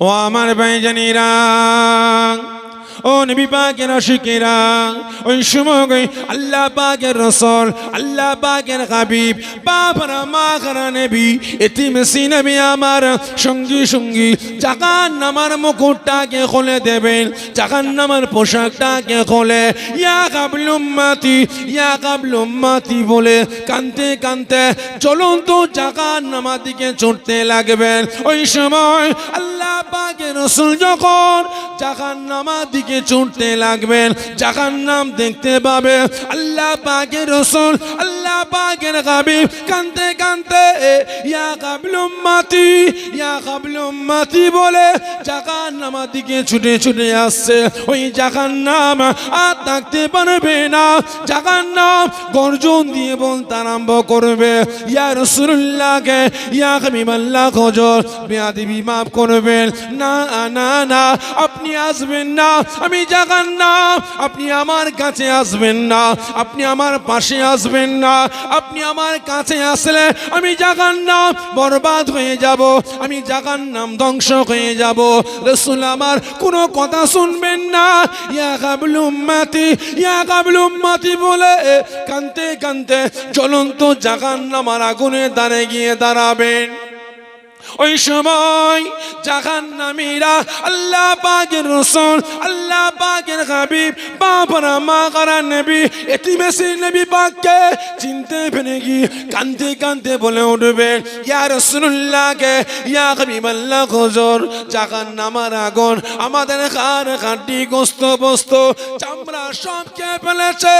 ও আমার ভাইজানিরা ও নবী পাকের আশিকেরা ওই সময় আল্লাহ পাকের রসল, আল্লাহ পাকের হাবিব, বাবারা মা খারা নেবি এটি মেসি নেবি আমার সঙ্গী সঙ্গী জাগান নামার মুকুটটাকে খুলে দেবেন জাগান নামার পোশাকটাকে খুলে, ইয়া কাবলুম্মাতি ইয়া কাবলুম্মাতি বলে কানতে কানতে চলুন তো জাগান নামার দিকে ছুটতে লাগবেন। ওই সময় আল্লাহ পাকের রসুল যখন জাগান নামার দিকে ছুটতে লাগবেন নাম দেখতে পাবে আল্লাহ পাকের রসুল, আল্লাহ পাকের হাবিব, কানতে কানতে, ইয়া কাবলুম মাতি ইয়া কাবলুম মাতি বলে জাগান নামার দিকে ছুটে ছুটে আসছে। ওই জাগান নাম আর থাকতে পারবে না। জাগান নাম গর্জন দিয়ে বলতে আরম্ভ করবে। ইয়া রসুল্লাহকে ইয়া হাবিব আল্লাহ খজর বেয়াদিবি মাফ করবেন। না না না, আপনি আসবেন না। আমি জাগান না। আপনি আমার কাছে আসবেন না। আপনি আমার পাশে আসবেন না। আপনি আমার কাছে আসলে আমি জাগান নাম বরবাদ হয়ে যাব। আমি জাগান নাম ধ্বংস হয়ে যাব। রসুল আমার কোনো কথা শুনবেন না। ইয়া কাবলুম মাতি ইয়া কাবলুম মাতি বলে কানতে কানতে চলন্ত জাগান নামার আগুনে দাঁড়ে গিয়ে দাঁড়াবেন। ওই সময় জাহান্নামীরা আল্লাহ পাকের রসুল, আল্লাহ পাকের হাবিব বাবরা মা, করা নবী এটি মেসির নবী পাককে পেরে গিয়ে কানতে কানতে বলে উঠবে, ইয়া রসুল্লাহকে ইয়া হাবিব আল্লাহ খোঁজর জাহান্নামার আগুন, আমাদের খার খাটি গোস্ত বস্ত চামড়া সব খেয়ে ফেলেছে,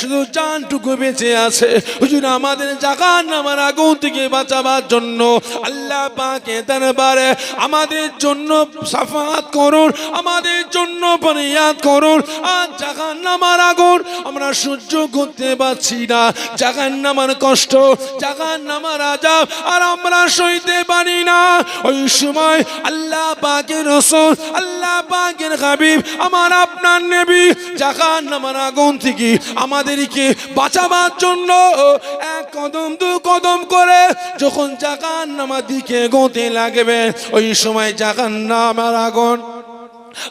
শুধু জানটুকু বেঁচে আছে, হুজুর, আমাদের জাহান্নামার আগুন থেকে বাঁচাবার জন্য আল্লাহ পাকে দরবারে আমাদের জন্য সাফাত করুন, আমাদের জন্য ফরিয়াদ করুন, আর জাগান নামার আগুন আমরা সহ্য করতে পারছি না জাগান নামার কষ্ট জাগান নামার আজাব আর আমরা সইতে পারি না। ওই সময় আল্লাহ পাকের রসুল, আল্লাহ পাকের হাবিব, আমার আপনার নেবী জাগান নামার আগুন থেকে আমাদেরকে বাঁচাবার জন্য এক কদম, দু কদম করে যখন জাগান নামার দিকে গোতে লাগবে, ওই সময় জাগান নামার আগুন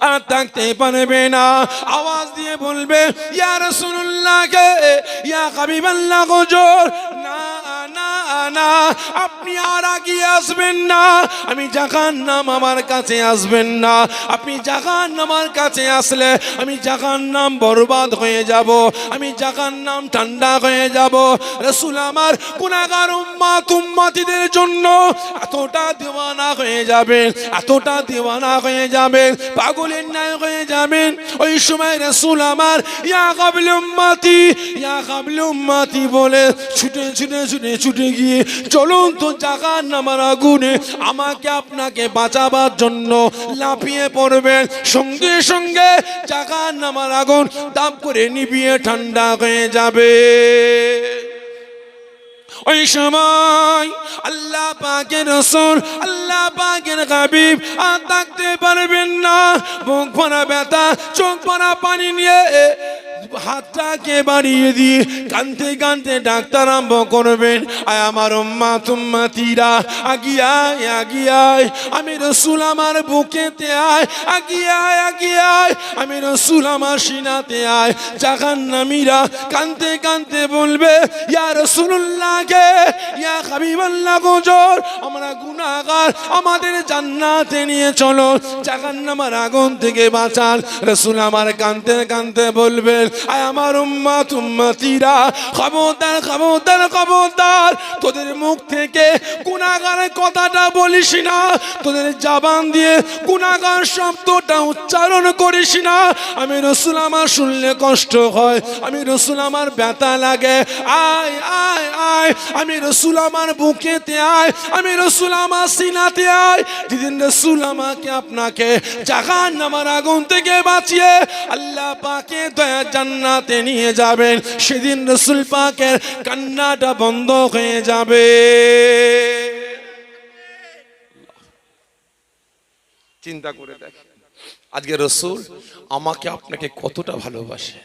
আর থাকতে পারবে না। আওয়াজ দিয়ে বলবে ইয়া রসুল্লাহকে ইয়া হাবিবাল্লাহ গজর না, আপনি আর আগিয়ে আসবেন না। আমি জাগান নাম আমার কাছে আসবেন না। আপনি জাগান নামার কাছে আসলে আমি জাগান নাম বরবাদ হয়ে যাব। আমি জাগান নাম ঠান্ডা হয়ে যাব। রসুল আমার গুণাগার উম্মা তুম্মাতিদের জন্য এতটা দেওয়ানা হয়ে যাবে এতটা দেওয়ানা হয়ে যাবে পাগলের ন্যায় হয়ে যাবেন। ওই সময় রসুল আমার, ইয়া কাবল উম্মাতি, ইয়া কাবল উম্মাতি বলে ছুটে ছুটে ছুটে ছুটে গিয়ে চলুন তো জাগান নামার আগুনে। আমাকে আপনাকে বাঁচাবার জন্য লাফিয়ে পড়বেন। সঙ্গে সঙ্গে জাগান নামার আগুন দাম করে নিবিয়ে ঠান্ডা হয়ে যাবে। ওই সময় আল্লাহ পাকের রসুল, আল্লাহ পাকের হাবিব আর থাকতে পারবেন না। মুখ ভরা ব্যথা, চোখ ভরা পানি নিয়ে হাতটাকে বাড়িয়ে দিয়ে কানতে কানতে ডাক্তার আরম্ভ করবেন। আয় আমার উম্মা, তুম্মা, তীরা আগিয়ায় আগিয়ায় আমি রসুল আমার বুকেতে আয় আগিয়ায় আগিয়ায় আমি রসুল আমার সিনাতে আয়। জাহান্নামীরা কানতে কানতে বলবে, ইয়া রসুল্লাহকে ইয়া হাবিবাল্লাহ গোজর আমরা গুনাহগার, আমাদের জান্নাতে নিয়ে চলো। জাহান্নামার আগুন থেকে বাঁচান। রসুল আমার কানতে কানতে বলবেন আমার উম্মা তুম্মাতিরা খবরদার খবরদার খবরদার। তোদের মুখ থেকে গুনাহগারের কথাটা বলিস না, তোদের জাবান দিয়ে গুনাহগার শব্দটা উচ্চারণ করিস না। আমি রসুল আমার শুনলে কষ্ট হয়, আমি রসুল আমার ব্যথা লাগে। আয় আয় আয়, আমি রসুল আমার বুকেতে আয়, আমি রসুল আমার সিনাতে আয়। যেদিন রসুল আমাকে আপনাকে জাগান আমার আগুন থেকে বাঁচিয়ে আল্লাহ পাকে দয়া জান্নাতে নিয়ে যাবেন, সেদিন রসুল পাকের কান্নাটা বন্ধ হয়ে যাবে। চিন্তা করে দেখ, আজকে রসুল আমাকে আপনাকে কতটা ভালোবাসে,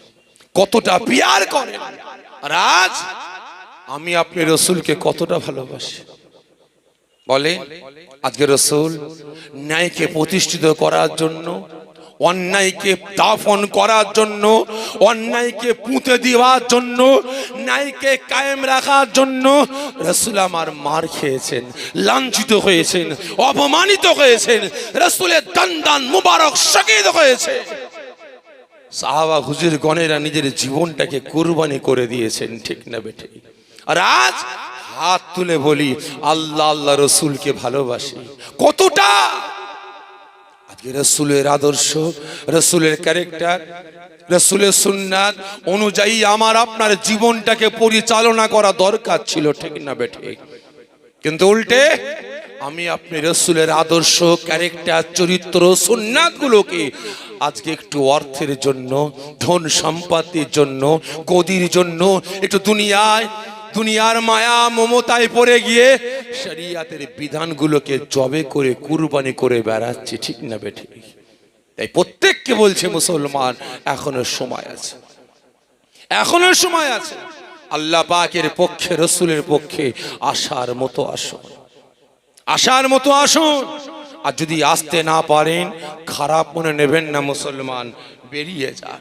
কতটা পিয়ার করে। আর আজ আমি আপনি রসুলকে কতটা ভালোবাসি। বলে আজকে রসুল ন্যায়কে প্রতিষ্ঠিত করার জন্য অন্যায়কে দাফন করার জন্য, অন্যায়কে পুঁতে দেওয়ার জন্য, ন্যায়কে কায়েম রাখার জন্য রসুল আমার মার খেয়েছেন, লাঞ্ছিত হয়েছেন, অপমানিত হয়েছেন, রসুলের দান মুবারক শহীদ হয়েছে। সাহাবা হুজুর গণেরা নিজের জীবনটাকে কুরবানি করে দিয়েছেন, ঠিক না বেঠে আর আজ হাত তুলে বলি, আল্লাহ আল্লাহ রসুলকে ভালোবাসি। কতটা? আজকে রসুলের আদর্শ, রসুলের ক্যারেক্টার রসুলের সুন্নাত অনুযায়ী আমার, আপনার জীবনটাকে পরিচালনা করা দরকার ছিল, ঠিক না বেঠে কিন্তু উল্টে আমি আপনি রসুলের আদর্শ ক্যারেক্টার চরিত্র, সুন্নাতগুলোকে আজকে একটু অর্থের জন্য, ধন সম্পত্তির জন্য, গদির জন্য, একটু দুনিয়ায় দুনিয়ার মায়া মমতায় পড়ে গিয়ে শরিয়াতের বিধানগুলোকে জবে করে, কুরবানি করে বেড়াচ্ছে, ঠিক না বেঠে তাই প্রত্যেককে বলছে মুসলমান, এখনও সময় আছে। এখনও সময় আছে। আল্লাহ পাকের পক্ষে, রসুলের পক্ষে আসার মতো আসুন। আসার মতো আসুন। আর যদি আসতে না পারেন, খারাপ মনে নেবেন না মুসলমান, বেরিয়ে যান।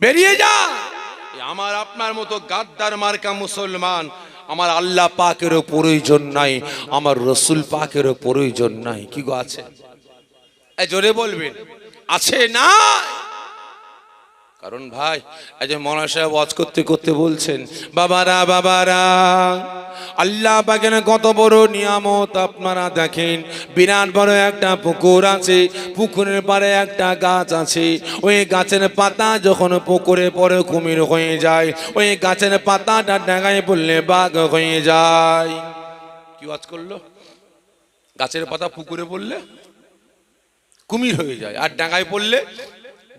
বেরিয়ে যান! আমার আপনার মতো গাদ্দার মার্কা মুসলমান, আমার আল্লাহ পাকেরও প্রয়োজন নাই, আমার রসুল পাকেরও প্রয়োজন নাই। কি গো আছে? জোরে বলবেন, আছে না? কারণ ভাই যে মনা সাহেব ওয়াজ করতে করতে বলছেন, বাবারা বাবারা, আল্লাহ পাকের কত বড় নিয়ামত আপনারা দেখেন। বিরাট বড় একটা পুকুর আছে, পুকুরের পারে একটা গাছ আছে। ওই গাছের পাতা যখন পুকুরে পরে কুমির হয়ে যায়, ওই গাছের পাতাটা ডাঙায় পড়লে বাঘ হয়ে যায়। কি ওয়াজ করল? গাছের পাতা পুকুরে পড়লে কুমির হয়ে যায়, আর ডাঙায় পড়লে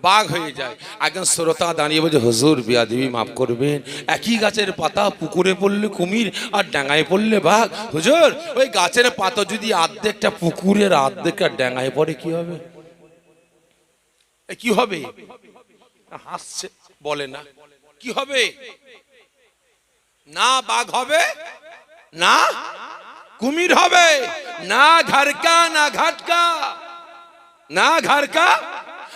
বাঘ হয়ে যায়। একজন শ্রোতা দাঁড়িয়ে বলছে, হুজুর, বিয়া দেবী মাফ করবেন। একই গাছের পাতা পুকুরে পড়লে কুমির, আর ডাঙায় পড়লে বাঘ। হুজুর, ওই গাছের পাতা যদি আর্ধেকটা পুকুরের আর্ধেকটা ডাঙায় পড়ে, কি হবে? কি হবে? হাসছে, বলে না। কি হবে? না বাঘ হবে, না কুমির হবে। না ঘাড়কা, না ঘাটকা, না ঘাড়কা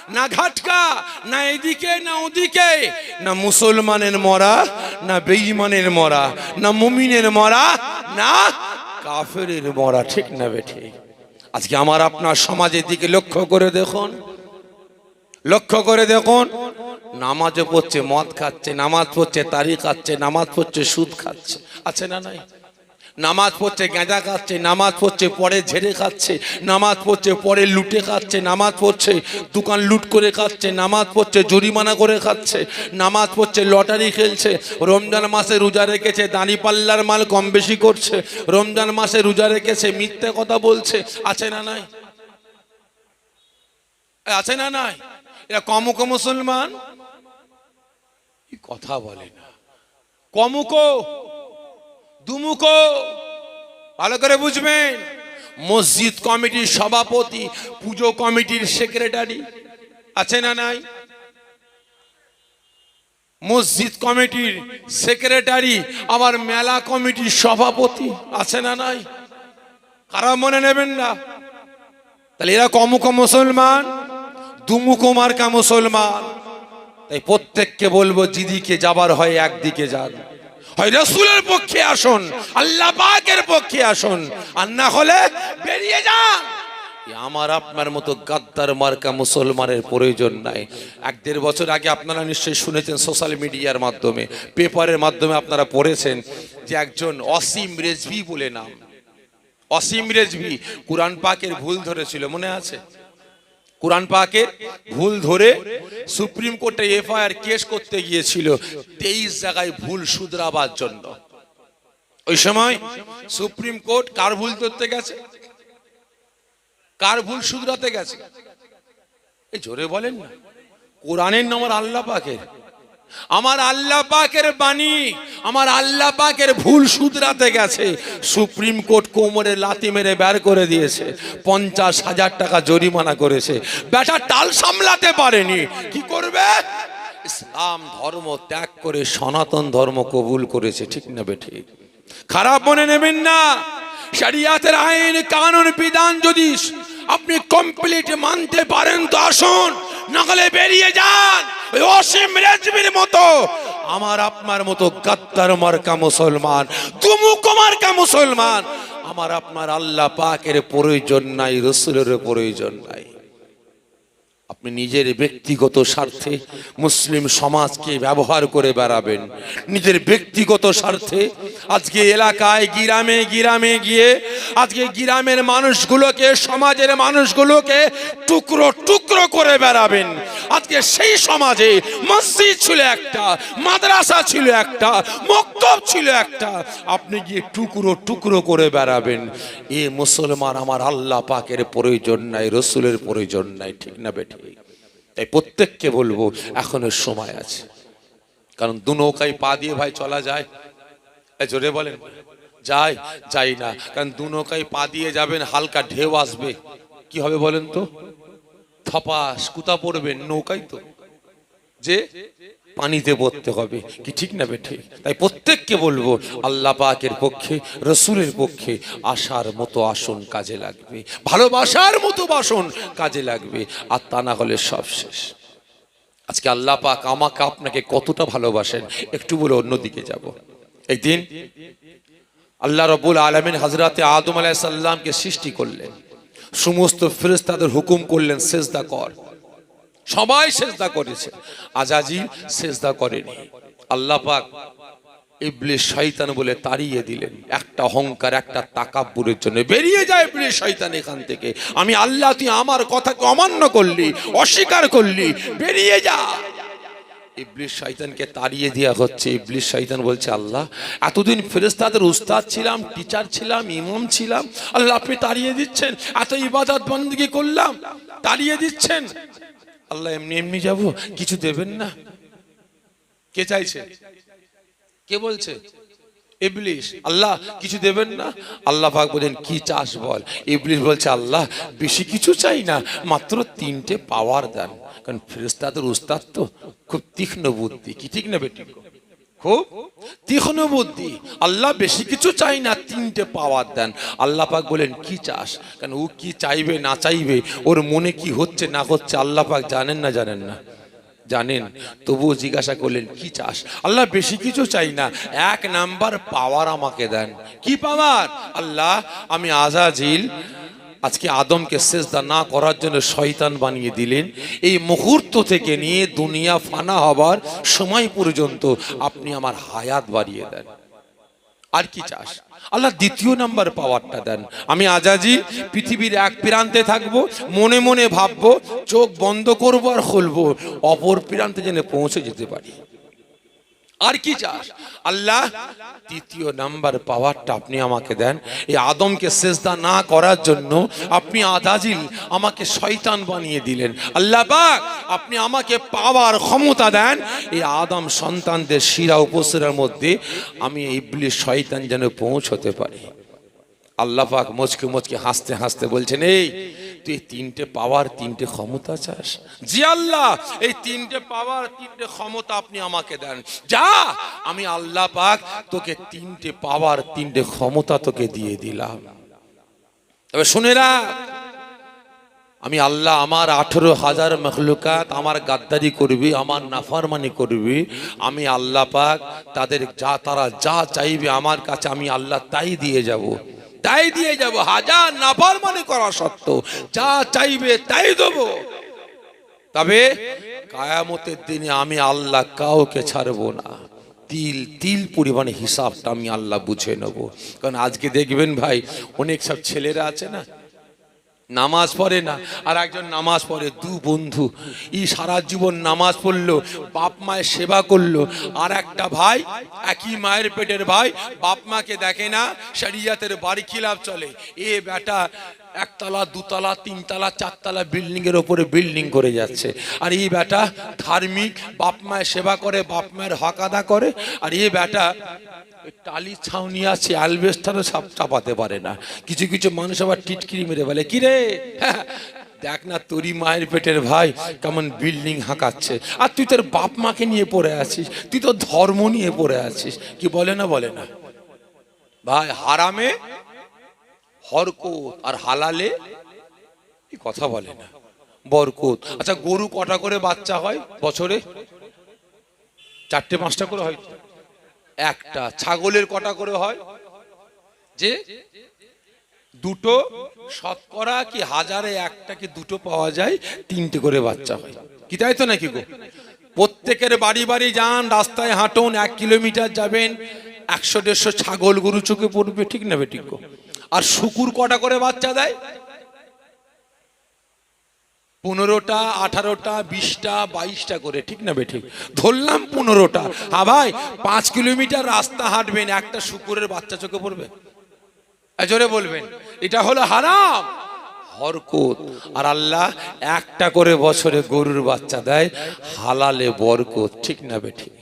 না ঘাটকা, না এদিকে, না ওদিকে। না মুসলমানের মরা, না বেঈমানের মরা, না মুমিনের মরা, না কাফেরের মরা। ঠিক না বেঠে? আজকে আমার আপনার সমাজের দিকে লক্ষ্য করে দেখুন। লক্ষ্য করে দেখুন, নামাজও পড়ছে, মদ খাচ্ছে, নামাজ পড়ছে তারি খাচ্ছে নামাজ পড়ছে, সুদ খাচ্ছে। আছে না নাই? নামাজ পড়ছে, গাঁজা খাচ্ছে, নামাজ পড়ছে, পরে ঝেড়ে খাচ্ছে, নামাজ পড়ছে, পরে লুটে খাচ্ছে, নামাজ পড়ছে, দোকান লুট করে খাচ্ছে, নামাজ পড়ছে, জরিমানা করে খাচ্ছে, নামাজ পড়ছে, লটারি খেলছে, রমজান মাসে রোজা রেখেছে দাঁড়ি পাল্লার মাল কম বেশি করছে, রমজান মাসে রোজা রেখেছে, মিথ্যে কথা বলছে, আছে না নাই? আছে না নাই? এরা কমুক মুসলমান? কথা বলে না? কমুকো? দুমুকো ভালো করে বুঝবেন। মসজিদ কমিটির সভাপতি, পুজো কমিটির সেক্রেটারি আছে না নাই? মসজিদ কমিটির সেক্রেটারি, আবার মেলা কমিটির সভাপতি আছে না নাই? খারাপ মনে নেবেন না? তাহলে এরা কমুক মুসলমান, দুমুখ মার্কা মুসলমান। তাই প্রত্যেককে বলব, জিদিকে যাবার হয় একদিকে যান। হয়, রসুলের পক্ষে আসুন, আল্লাহ পাকের পক্ষে আসুন, আর না হলে বেরিয়ে যান। আমার আপনার মতো গাদ্দার মার্কা মুসলমানের প্রয়োজন নাই। এক দেড় বছর আগে আপনারা নিশ্চয়ই শুনেছেন সোশ্যাল মিডিয়ার মাধ্যমে, পেপারের মাধ্যমে আপনারা পড়েছেন যে একজন অসীম রেজভি বলে নাম। অসীম রেজভি, কোরআন পাকের ভুল ধরেছিল, মনে আছে? কোরআন পাকে ভুল ধরে সুপ্রিম কোর্টে এফআইআর কেস করতে গিয়েছিল। তেইশ জায়গায় ভুল শুধরাবার জন্য। ওই সময় সুপ্রিম কোর্ট কার ভুল ধরতে গেছে? কার ভুল শুধরাতে গেছে? এই জোরে বলেন না। কোরআনের নম্বর আল্লাহ পাকের। আমার আল্লাহ পাকের বাণী, আমার আল্লাহ পাকের ভুল শুধরাতে গেছে। সুপ্রিম কোর্ট কোমরে লাতি মেরে বের করে দিয়েছে, পঞ্চাশ হাজার টাকা জরিমানা করেছে। বেটা, টাল সামলাতে পারেনি। কি করবে? ইসলাম ধর্ম ত্যাগ করে সনাতন ধর্ম কবুল করেছে, ঠিক না বেঠিক খারাপ মনে নেবেন না। শরিয়াতের আইন, কানুন, বিধান যদি আপনি কমপ্লিট মানতে পারেন, তো আসুন। নাহলে বেরিয়ে যান। ওই অসীম রেজবির মতো। আমার আপনার মতো গাদ্দার মার্কা মুসলমান, তুমুকো মার্কা মুসলমান। আমার আপনার আল্লাহ পাকের প্রয়োজন নাই, রসুলের প্রয়োজন নাই। নিজের ব্যক্তিগত স্বার্থে মুসলিম সমাজকে ব্যবহার করে বেড়াবেন। নিজের ব্যক্তিগত স্বার্থে আজকে এলাকায় গ্রামে গ্রামে গিয়ে আজকে গ্রামের মানুষগুলোকে, সমাজের মানুষগুলোকে টুকরো টুকরো করে বেড়াবেন। আজকে সেই সমাজে মসজিদ ছিল একটা, মাদ্রাসা ছিল একটা, মক্তব ছিল একটা। আপনি গিয়ে টুকরো টুকরো করে বেড়াবেন। এ মুসলমান আমার আল্লাহ পাকের প্রয়োজন নাই, রসুলের প্রয়োজন নাই, ঠিক না বেঠিক তাই প্রত্যেককে বলব, এখনও সময় আছে। কারণ দু নৌকায় পা দিয়ে ভাই চলা যায়। জোরে বলেন যাই যাই না। কারণ দু নৌকায় পা দিয়ে যাবেন, হালকা ঢেউ আসবে। কি হবে বলেন তো? থপাস কুতা পড়বেন নৌকায় তো। যে পানিতে পড়তে হবে। কি ঠিক না বেঠে? তাই প্রত্যেককে বলব, আল্লাহ পাকের পক্ষে, রসুলের পক্ষে আসার মতো আসন কাজে লাগবে। ভালোবাসার মতো বাসন কাজে লাগবে। আর তা না হলে সব শেষ। আজকে আল্লাহ পাক আমাকে আপনাকে কতটা ভালোবাসেন, একটু বলে অন্যদিকে যাব। একদিন আল্লাহ রবুল আলমিন হজরতে আদম আলাইসাল্লামকে সৃষ্টি করলেন। সমস্ত ফেরেশতাদের হুকুম করলেন, সেজদা কর। সবাই সেজদা করেছে। আজাজি সেজদা করেনি। আল্লাহ পাক ইবলিশ শয়তান বলে তাড়িয়ে দিলেন। একটা অহংকার, একটা তাকাব্বুরের জন্য। বেরিয়ে যায় ইবলিশ শয়তান এখান থেকে। আমি আল্লাহ তুই আমার কথাকে অমান্য করলি, অস্বীকার করলি। বেরিয়ে যা। ইবলিশ শয়তানকে তাড়িয়ে দেওয়া হচ্ছে। ইবলিশ শয়তান বলছে, আল্লাহ, এতদিন ফেরেস্তাদের উস্তাদ ছিলাম, টিচার ছিলাম, ইমাম ছিলাম। আল্লাহ আপনি তাড়িয়ে দিচ্ছেন। এত ইবাদত বন্দী করলাম। তাড়িয়ে দিচ্ছেন। আল্লাহ এমনি এমনি যাব, কিছু দেবেন না। কে চাইছে? কে বলছে? ইবলিশ আল্লাহ, কিছু দেবেন না? আল্লাহ পাক বলেন, কি চাস বল? ইবলিশ বলছে, আল্লাহ, বেশি কিছু চাই না, মাত্র তিনটে পাওয়ার দেন। কারণ ফেরেস্তাদের উস্তাদ তো, খুব তীক্ষ্ণ বুদ্ধি। কি ঠিক না বেটি? খুব তীক্ষ্ণ বুদ্ধি। আল্লাহ বেশি কিছু চাই না, তিনটে পাওয়ার দেন। আল্লাহ পাক বলেন, কি চাস? কারণ ও কি চাইবে, না চাইবে? ওর মনে কি হচ্ছে, না হচ্ছে, আল্লাহ পাক জানেন না জানেন না? জানেন? তবুও জিজ্ঞাসা করলেন, কি চাস? আল্লাহ বেশি কিছু চাই না, এক নাম্বার পাওয়ার আমাকে দেন। কি পাওয়ার আল্লাহ, আমি আজাজিল আজকে আদমকে সেজদা না করার জন্য শয়তান বানিয়ে দিলেন। এই মুহূর্ত থেকে নিয়ে দুনিয়া ফানা হবার সময় পর্যন্ত আপনি আমার হায়াত বাড়িয়ে দেন। আর কি চাস? আল্লাহ দ্বিতীয় নাম্বার পাওয়ারটা দেন। আমি আজাজি, পৃথিবীর এক প্রান্তে থাকব, মনে মনে ভাববো, চোখ বন্ধ করব আর খুলবো। অপর প্রান্তে যেন পৌঁছে যেতে পারি। আর কি চাস? আল্লাহ তৃতীয় নাম্বার পাওয়ারটা আপনি আমাকে দেন। এই আদমকে সেজদা না করার জন্য আপনি আদাজিল আমাকে শয়তান বানিয়ে দিলেন। আল্লাহ পাক, আপনি আমাকে পাওয়ার ক্ষমতা দেন। এই আদম সন্তানদের শিরা উপসিরার মধ্যে আমি এই শয়তান যেন পৌঁছতে পারি। আল্লাহ পাক মুচকে মুচকে হাসতে হাসতে বলছেন, এই, তুই তিনটে পাওয়ার তিনটে ক্ষমতা চাস? জি আল্লাহ, এই তিনটে পাওয়ার তিনটে ক্ষমতা আপনি আমাকে দেন। যা, আমি আল্লাহ পাক তোকে তিনটে পাওয়ার তিনটে ক্ষমতা তোকে দিয়ে দিলাম। তবে শুনে রাখ আমি আল্লাহ আমার আঠেরো হাজার মখলুকাত আমার গাদ্দারি করবি, আমার নাফারমানি করবি, আমি আল্লাহ পাক তাদের যা, তারা যা চাইবে আমার কাছে আমি আল্লাহ তাই দিয়ে যাব। তাই দিয়ে যাব। হাজার নাফারমানি করা সত্ত্বেও যা চাইবে তাই দেব। তবে কায়ামতের দিনে আমি আল্লাহ কাউকে ছাড়ব না। তিল তিল পরিমাণে হিসাবটা আমি আল্লাহ বুঝে নেব। কারণ আজকে দেখবেন ভাই, অনেক সব ছেলেরা আছে না নামাজ পড়ে না। আর একজন নামাজ পড়ে, দু বন্ধু। ই সারা জীবন নামাজ পড়ল, বাপ মায়ের সেবা করল। আর একটা ভাই, একই মায়ের পেটের ভাই, বাপ মাকে দেখে না, শরিয়াতের বাড়ি খিলাফ চলে। এ বেটা একতলা, দুতলা, তিনতলা, চারতলা বিল্ডিং এর ওপরে বিল্ডিং করে যাচ্ছে। আর এই বেটা ধার্মিক, বাপ মায়ের সেবা করে, বাপ মায়ের হক আদা করে। আর এই বেটা টালি ছাউনি আছে, অ্যালবেস্টারও সাপ চাপাতে পারে না। কিছু কিছু মানুষ আবার টিটকিরি মেরে বলে, কি রে? দেখ না তোরই মায়ের পেটের ভাই কেমন বিল্ডিং হাঁকাচ্ছে। আর তুই তোর বাপ মাকে নিয়ে পড়ে আছিস, তুই তো ধর্ম নিয়ে পড়ে আছিস। কি বলে না বলে না? ভাই, হারামে হরকত আর হালালে কথা বলে না? বরকত। আচ্ছা গরু কটা করে বাচ্চা হয় বছরে? চারটে, পাঁচটা করে হয়? একটা। ছাগলের কটা করে হয়? যে দুটো শতকরা কি হাজারে একটা কি দুটো পাওয়া যায়? তিনটে করে বাচ্চা হয়। কি তাই তো নাকি গো? প্রত্যেকের বাড়ি বাড়ি যান, রাস্তায় হাঁটুন, এক কিলোমিটার যাবেন, একশো, দেড়শো ছাগল গরু চোখে পড়বে, ঠিক না বেঠিক গো? আর শুকুর কটা করে বাচ্চা দেয়? পনেরোটা, আঠারোটা, বিশটা, বাইশটা করে, ঠিক না বেঠিক? ধরলাম পনেরোটা। হ্যাঁ ভাই, পাঁচ কিলোমিটার রাস্তা হাঁটবেন, একটা শুকুরের বাচ্চা চোখে পড়বে। জোরে বলবেন, এটা হলো হারাম। হরকত। আর আল্লাহ একটা করে বছরে গরুর বাচ্চা দেয়, হালালে বরকত, ঠিক না বেঠিক?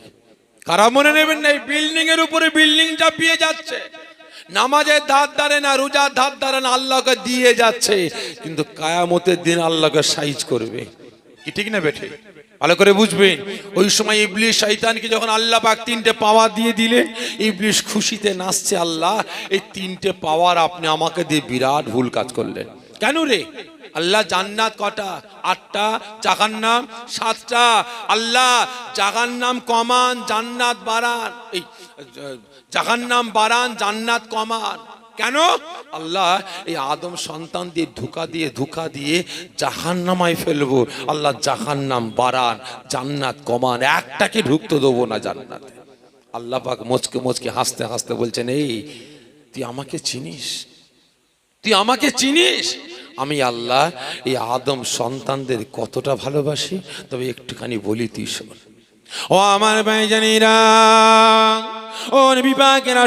কারা মনে নেবেন না, এই বিল্ডিং এর উপরে বিল্ডিং চাপিয়ে যাচ্ছে। নামাজের ধার ধারে না, রোজার ধার ধারে না আল্লাহকে দিয়ে যাচ্ছে। কিন্তু কায়ামতের দিন আল্লাহকে সাইজ করবে। কি ঠিক না বেঠে? ভালো করে বুঝবেন। ওই সময় ইবলিশ শৈতানকে যখন আল্লাহ পাক তিনটে পাওয়ার দিয়ে দিলেন, ইবলিশ খুশিতে নাচছে, আল্লাহ, এই তিনটে পাওয়ার আপনি আমাকে দিয়ে বিরাট ভুল কাজ করলেন। কেন রে? আল্লাহ জান্নাত কটা? আটটা, জাহান্নাম সাতটা। আল্লাহ জাগার নাম কমান, জান্নাত বাড়ান। এই জাগার নাম বাড়ান, জান্নাত কমান। কেন? আল্লাহ এই আদম সন্তান দিয়ে ধোকা দিয়ে ধোকা দিয়ে জাহান্নামায় ফেলব। আল্লাহ জাহান নাম বাড়ান, জান্নাত কমান। একটাকে ঢুকতে দেবো না জান্নাতে। আল্লাহ পাক মুচকে মুচকে হাসতে হাসতে বলছেন, এই, তুই আমাকে চিনিস? তুই আমাকে চিনিস? আমি আল্লাহ এই আদম সন্তানদের কতটা ভালোবাসি? তবে একটুখানি বলি তুই শোন। ও আমার ভাইজানিরা ও নবী পাকের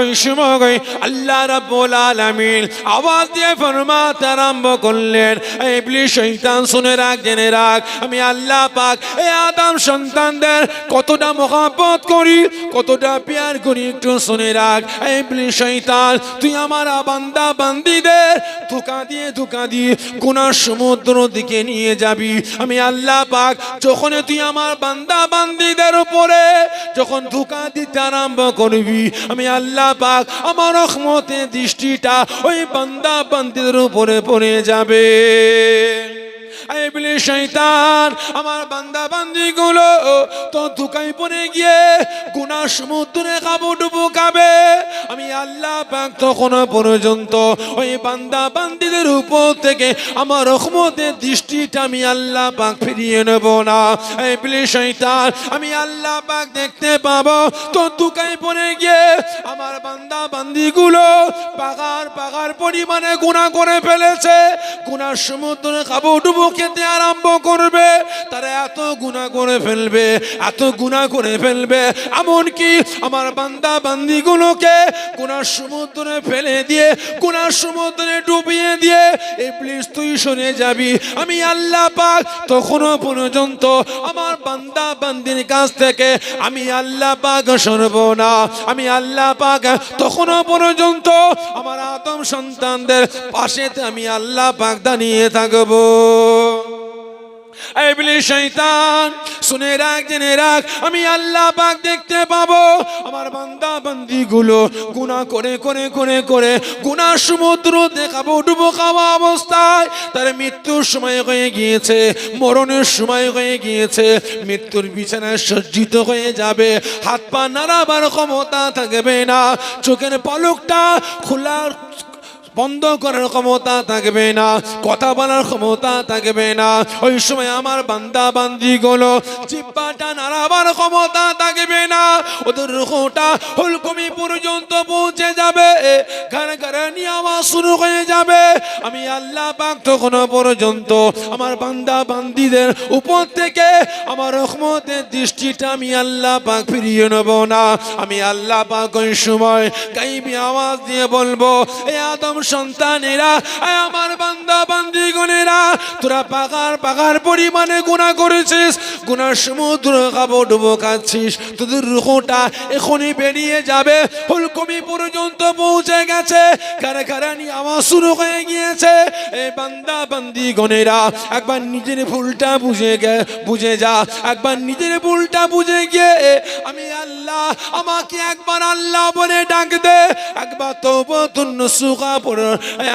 ওই সময় আল্লাহ রাব্বুল আলামিন আওয়াজ দিয়ে ফরমাতে আরম্ভ করলেন, এই ইবলিশ শয়তান, শুনে রাখ, জেনে রাখ, আমি আল্লাহ পাক এই আদম সন্তানদের কতটা মহব্বত করি, কতটা প্যার করি, একটু শুনে রাখ, এই ইবলিশ শয়তান, তুই আমার বান্দা বান্দিদের ধোকা দিয়ে ধোকা দিয়ে গুনার সমুদ্র দিকে নিয়ে যাবি, আমি আল্লাহ পাক যখন তুই আমার বান্দা বান্দিদের উপরে যখন ধোকা দিতে আরম্ভ করবি। আমি আল্লাহ পাক আমার রহমতে দৃষ্টিটা ওই বান্দা বান্দিদের উপরে পড়ে যাবে। এই বলে, শয়তান, আমার বান্দা বান্দি গুলো তো ধুকাই পড়ে গিয়ে গুনা সমুদ্রে খাব ডুবো খাবে। আমি আল্লাহ পাক তখন পর্যন্ত ওই বান্দা বান্দিদের উপর থেকে আমার রহমতের দৃষ্টিটা আমি আল্লাহ পাক ফিরিয়ে নেব না। এই বলে, শয়তান, আমি আল্লাহ পাক দেখতে পাবো তো ধুকাই পড়ে গিয়ে আমার বান্দা বান্দি গুলো পাগার পাগার পরিমাণে গুণা করে ফেলেছে। গুনার সমুদ্রে খাব ডুবো খেতে আরম্ভ করবে, তারা এত গুণা করে ফেলবে, এত গুণা করে ফেলবে। এমনকি আমার বান্দা বান্দিগুলোকে গুনার সমুদ্রে ফেলে দিয়ে গুনার সমুদ্রে ডুবিয়ে দিয়ে এই প্লিজ তুই শুনে যাবি। আমি আল্লাহ পাক তখনও পর্যন্ত আমার বান্দা বান্দির কাছ থেকে আমি আল্লাহ পাক সরব না। আমি আল্লাহ পাক তখনও পর্যন্ত আমার আদম সন্তানদের পাশেতে আমি আল্লাহ পাক দাঁড়িয়ে থাকব। শয়তান, শুনে রাখ, জেনে রাখ, আমি আল্লাহ পাক দেখতে পাবো। আমার বান্দা গুণা করে করে করে করে গুণা সমুদ্র দেখাবো, ডুবো খাওয়া অবস্থায়। তার মৃত্যুর সময় হয়ে গিয়েছে, মরণের সময় হয়ে গিয়েছে, মৃত্যুর বিছানায় সজ্জিত হয়ে যাবে। হাত পা নাড়াবার ক্ষমতা থাকবে না। চোখের পলকটা খোলার বন্ধ করার ক্ষমতা থাকবে না, কথা বলার ক্ষমতা থাকবে না। ওই সময় আমার বান্দা বান্দি গুলো চিপ্পাটা নাড়াবার ক্ষমতা থাকবে না। ওদের রুখটা হুলকমি পর্যন্ত পৌঁছে যাবে, ঘর ঘরে নিয়ে আওয়াজ শুরু হয়ে যাবে। আমি আল্লাহ পাক তখনও পর্যন্ত আমার বান্দা বান্দিদের উপর থেকে আমার রহমতের দৃষ্টিটা আমি আল্লাহ পাক ফিরিয়ে নেব না। আমি আল্লাহ পাক ওই সময় গাইবি আওয়াজ দিয়ে বলব, এ আদম সন্তানেরা এ আমার বান্দা বান্দি গনেরা তোরা পাকার পাকার পরিমাণে গুণা করেছিস, গুনার সমুদ্র খাব, ডুবো খাচ্ছিস তোদের রুখোটা এখনই বেরিয়ে যাবে হুলকমি পর্যন্ত পৌঁছে গেছে কারে কারে আওয়াজ শুরু হয়ে গিয়েছে, এই বান্দা বান্দি গনেরা একবার নিজের ভুলটা বুঝে গে, বুঝে যা, একবার নিজের ভুলটা বুঝে গিয়ে, আমি আল্লাহ আল্লাহ আমাকে একবার আল্লাহ বলে ডাক দে। একবার তৌবতুন নসুখা পড়ো।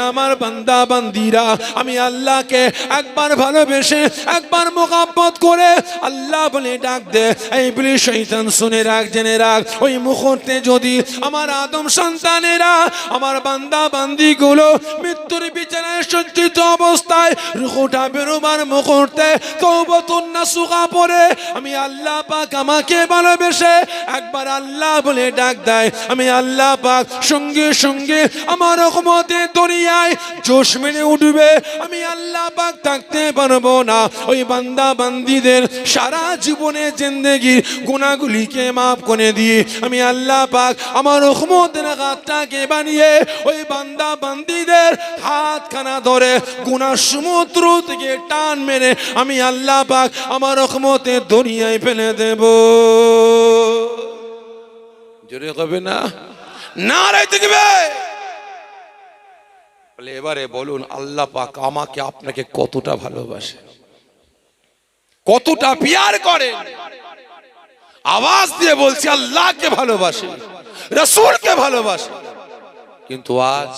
আমার বান্দা, বান্দিরা, আমি আল্লাহকে একবার ভালোবেসে, একবার মোকাব্বত করে আল্লাহ বলে ডাক দে। এই বলে শৈতান শুনে রাখ, জেনে রাখ। ওই মুহূর্তে যদি আমার আদম সন্তানেরা, আমার বান্দা, বান্দিগুলো মৃত্যুর বিচারায় সজ্জিত অবস্থায় রুখোটা বেরোবার মুহূর্তে নাসুখা পড়ে, আমি আল্লাহ পাক আমাকে ভালোবেসে একবার আল্লাহ বলে ডাক দেয়, আমি আল্লাহ পাক সঙ্গে সঙ্গে আমার রহমতে দরিয়ায় জোশ মেনে উঠবে। আমি আল্লাহ পাক থাকতে পারব না। ওই বান্দা বান্দিদের সারা জীবনে জিন্দেগির গুণাগুলিকে মাফ করে দিয়ে আমি আল্লাহ পাক আমার রহমতের হাতটাকে বানিয়ে ওই বান্দা বান্দিদের হাতখানা ধরে গুনার সমুদ্র থেকে টান মেরে আমি আল্লাহ পাক আমার রহমতে দরিয়ায় ফেলে দেব। জোরে হবে না? না রে দেখবে বলে এবারে বলুন, আল্লাহ পাক আমাকে আপনাকে কতটা ভালোবাসে। কতটা পিয়ার করে আওয়াজ দিয়ে বলছি, আল্লাহকে ভালোবাসে, রসুলকে ভালোবাসে। কিন্তু আজ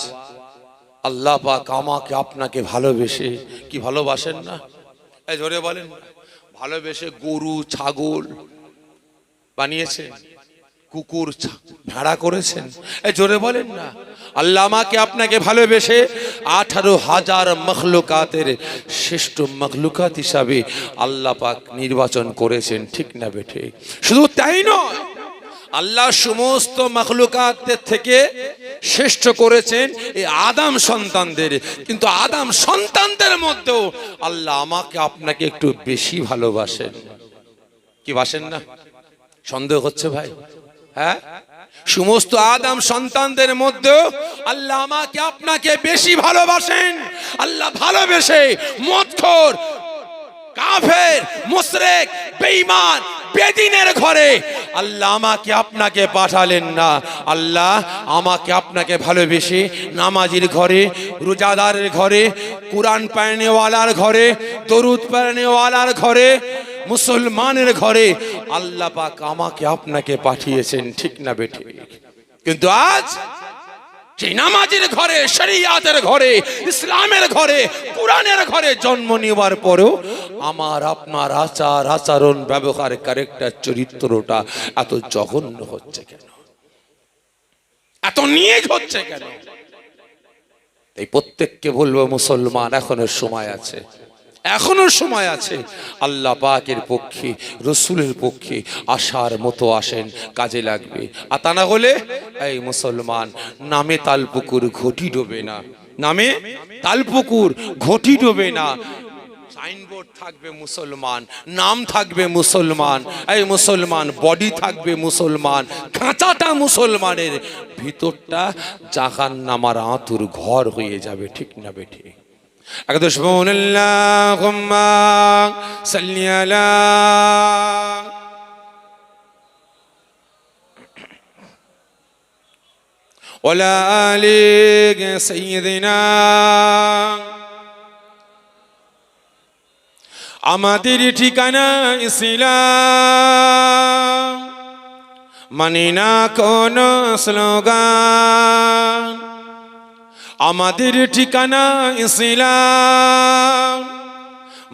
আল্লাহ পাক আমাকে আপনাকে ভালোবেসে কি ভালোবাসেন না? এই জোরে বলেন, ভালোবেসে গরু, ছাগল বানিয়েছেন কুকুর ভেড়া করেছেন। জোরে বলেন না। আল্লাহ আমাকে আপনাকে ভালোবেসে আঠারো হাজার মখলুকাতের শ্রেষ্ঠ মখলুকাত হিসাবে আল্লাহ পাক নির্বাচন করেছেন। ঠিক না বেঠে? শুধু তাই নয়, আল্লাহ সমস্ত মখলুকাতের থেকে শ্রেষ্ঠ করেছেন এই আদাম সন্তানদের। কিন্তু আদাম সন্তানদের মধ্যেও আল্লাহ আমাকে আপনাকে একটু বেশি ভালোবাসেন। কি বাসেন না? সন্দেহ হচ্ছে ভাই? হ্যাঁ? সমস্ত আদাম সন্তানদের মধ্যেও আল্লাহ আমাকে আপনাকে বেশি ভালোবাসেন। আল্লাহ ভালোবেসে মদখোর, কাফের, মুশরিক, বেঈমান, বেদিনের ঘরে আল্লাহ আমাকে আপনাকে পাঠালেন না। আল্লাহ আমাকে আপনাকে ভালোবেসে নামাজির ঘরে, রোজাদারের ঘরে, কোরআন পায়নেওয়ালার ঘরে, দরুদ পায়নেওয়ালার ঘরে মুসলমানের ঘরে আল্লাহ পাক আমাকে আপনাকে পাঠিয়েছেন, ঠিক না বেঠিক? কিন্তু আজ সেই নামাজের ঘরে, শরিয়াতের ঘরে, ইসলামের ঘরে, কোরআনের ঘরে জন্ম নেওয়ার পরেও আমার, আপনার আচার, আচরণ, ব্যবহার, ক্যারেক্টার, চরিত্রটা এত জঘন্য হচ্ছে কেন? এত নিয়েজ হচ্ছে কেন? এই প্রত্যেককে বলব, মুসলমান এখনও সময় আছে। এখনও সময় আছে। আল্লাহ পাকের পক্ষে, রসুলের পক্ষে আসার মতো আসেন, কাজে লাগবে। আর তা না হলে, এই মুসলমান, নামে তালপুকুর ঘটি ডোবে না। নামে তালপুকুর ঘটি ডোবে না। সাইনবোর্ড থাকবে মুসলমান, নাম থাকবে মুসলমান, এই মুসলমান, বডি থাকবে মুসলমান, খাঁচাটা মুসলমানের, ভিতরটা জাহান নামার আতুর ঘর হয়ে যাবে, ঠিক না বেঠে أقدر شبون اللهم صل على ولا آلك سيدنا আমাদের ঠিকানা ইসলাম মানি না কোন স্লোগান আমাদের ঠিকানা ইসলাম।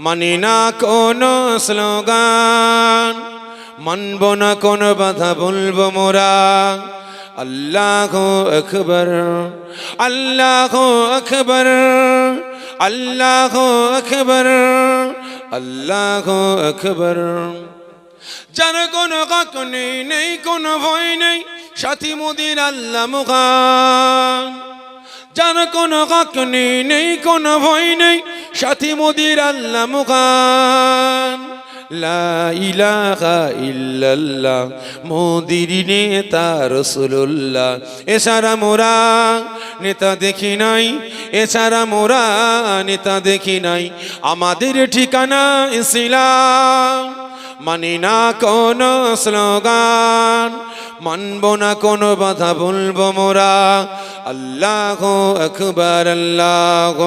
মানি না কোন স্লোগান, মানব না কোন বাধা বলব মোরা। আল্লাহ আকবর আল্লাহ আকবর আল্লাহ আকবর আল্লাহ আকবর। যার কোনো কাক নেই নেই কোনো ভয় নেই, সাথী মোদির আল্লাহ মুখান। যার কোনো কাক নেই নেই কোনো ভয় নেই। সাথী মোদির আল্লাহ মুখান। ইল্লাল্লাহ নেতা রসুল্লাহ এছাড়া মোরা নেতা দেখি নাই এছাড়া মোরা নেতা দেখি নাই। আমাদের ঠিকানা ইসলাম, মানি না কোন স্লোগান। মানব না কোনো বাধা বলব মোরা। আল্লাহ আকবর আল্লাহ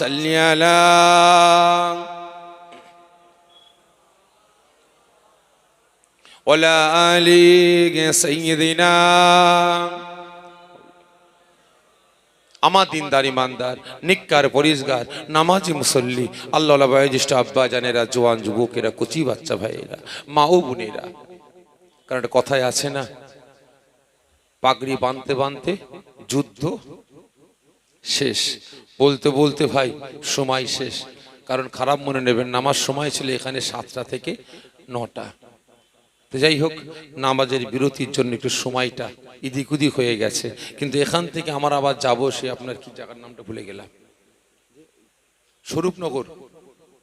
সাল্লালা ওলা আলী সৈদিনা আমার দিনদার ইমানদার নিকার, পরিষ্কার, নামাজি মুসল্লি, আল্লাহ বয়োজ্যেষ্ঠ আব্বা জানেরা, জোয়ান যুবকেরা, কচি বাচ্চা ভাইয়েরা, মা ও বোনেরা। কারণ একটা কথায় আছে না, পাগড়ি বাঁধতে বাঁধতে যুদ্ধ শেষ। বলতে বলতে ভাই, সময় শেষ। কারণ খারাপ মনে নেবেন না, আমার সময় ছিল এখানে সাতটা থেকে নটা। তো যাই হোক, নামাজের বিরতির জন্য একটু সময়টা ইদিক উদিক হয়ে গেছে। কিন্তু এখান থেকে আমার আবার যাব সে আপনার কি জায়গার নামটা ভুলে গেলাম। স্বরূপনগর।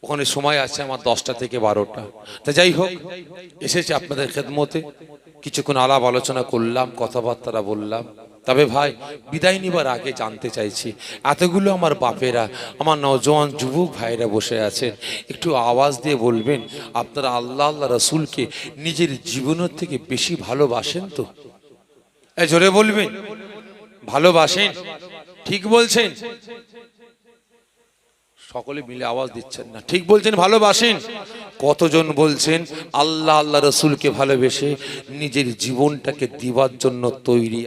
ওখানে সময় আছে আমার দশটা থেকে বারোটা। তা যাই হোক, এসেছে আপনাদের খেদমতে। কিছুক্ষণ আলাপ আলোচনা করলাম কথাবার্তা বললাম। তবে ভাই, বিদায় নিবার আগে জানতে চাইছি, এতগুলো আমার বাপেরা, আমার নজওয়ান যুবক ভাইরা বসে আছেন একটু আওয়াজ দিয়ে বলবেন, আপনারা আল্লাহ আল্লাহ রসুলকে নিজের জীবনের থেকে বেশি ভালোবাসেন তো? জোরে বলবেন, ভালোবাসেন? ঠিক বলছেন? সকলে মিলে আওয়াজ দিচ্ছেন না। ঠিক বলছেন, ভালোবাসেন? কতজন বলছেন, আল্লাহ আল্লাহ রসুলকে ভালোবেসে নিজের জীবনটাকে দিবার জন্য তৈরি